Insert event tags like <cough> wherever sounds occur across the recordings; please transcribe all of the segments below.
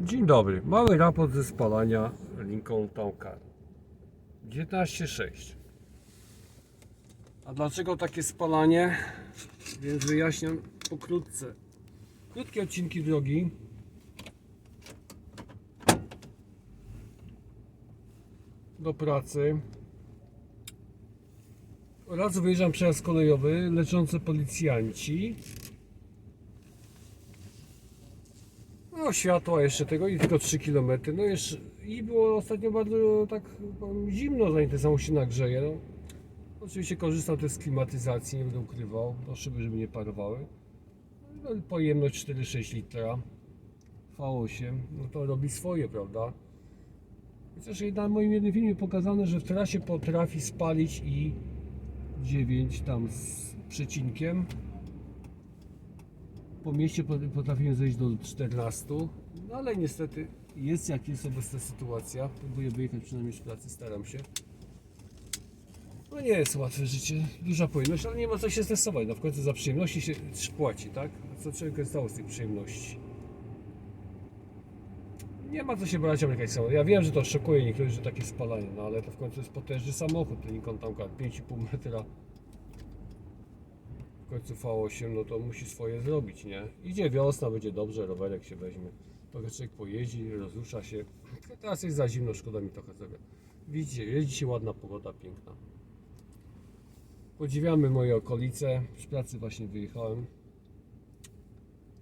Dzień dobry. Mały raport ze spalania Lincoln Town Car. 19.6. A dlaczego takie spalanie? Więc wyjaśniam pokrótce. Krótkie odcinki drogi. Do pracy. Raz wyjeżdżam przejazd kolejowy, leczący policjanci. No światła jeszcze tego i tylko 3 km. No jeszcze i było ostatnio bardzo tak zimno, zanim ten samochód się nagrzeje. No. Oczywiście korzystam też z klimatyzacji, nie będę ukrywał, no szyby, żeby nie parowały. No, pojemność 4,6 litra. V8, no to robi swoje, prawda? Chociaż na moim jednym filmie pokazane, że w trasie potrafi spalić i 9 tam z przecinkiem po mieście pot- potrafiłem zejść do 14, no ale niestety jest jak jest obecna sytuacja. Próbuję wyjechać przynajmniej z pracy, staram się. No nie jest łatwe życie, duża pojemność, ale nie ma co się stresować. No w końcu za przyjemności się płaci, tak? A co człowiek stało z tych przyjemności? Nie ma co się bać Amerykanie samochód. Ja wiem, że to szokuje niektórych, że takie spalanie, no ale to w końcu jest potężny samochód, ten Town Car, 5,5 metra w końcu V8, no to musi swoje zrobić, nie? Idzie wiosna, będzie dobrze, rowerek się weźmie. Trochę człowiek pojeździ, rozrusza się. <clears throat> Teraz jest za zimno, szkoda mi trochę zrobię. Widzicie, jest dzisiaj ładna pogoda, piękna. Podziwiamy moje okolice. Z pracy właśnie wyjechałem.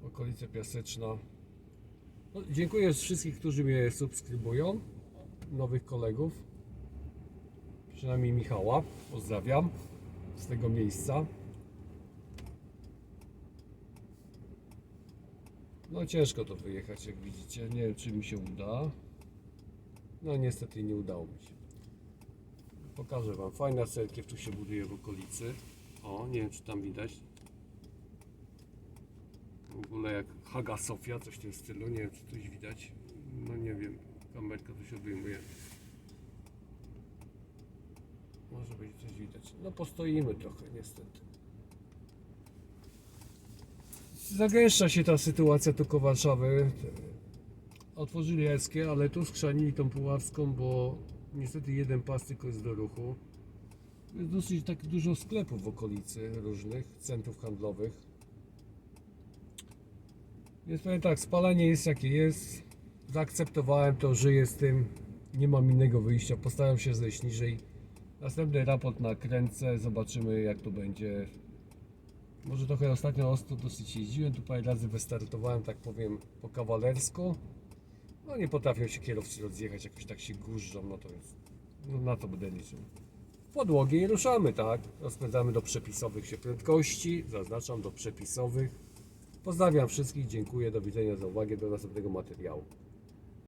Okolice Piaseczna. No, dziękuję wszystkich, którzy mnie subskrybują. Nowych kolegów. Przynajmniej Michała. Pozdrawiam z tego miejsca. No ciężko to wyjechać, jak widzicie. Nie wiem, czy mi się uda. No niestety nie udało mi się. Pokażę Wam. Fajna cerkiew tu się buduje w okolicy. O, nie wiem, czy tam widać. W ogóle jak Haga Sofia, coś w tym stylu. Nie wiem, czy coś widać. No nie wiem. Kamerka tu się odejmuje. Może być coś widać. No postoimy trochę, niestety. Zagęszcza się ta sytuacja tu Warszawy. Otworzyli Eskie, ale tu skrzanili tą Puławską, bo niestety jeden pas tylko jest do ruchu. Jest dosyć tak dużo sklepów w okolicy różnych, centrów handlowych. Więc powiem tak, spalanie jest jakie jest. Zaakceptowałem to, żyję z tym. Nie mam innego wyjścia. Postaram się zejść niżej. Następny raport nakręcę, zobaczymy jak to będzie. Może trochę ostatnio ostro dosyć jeździłem, tu parę razy wystartowałem, tak powiem, po kawalersku. No nie potrafią się kierowcy rozjechać, jakoś tak się gużdżą, no to jest, no na to będę liczył. Podłogi i ruszamy, tak? Rozpędzamy do przepisowych się prędkości, zaznaczam do przepisowych. Pozdrawiam wszystkich, dziękuję, do widzenia za uwagę, do następnego materiału.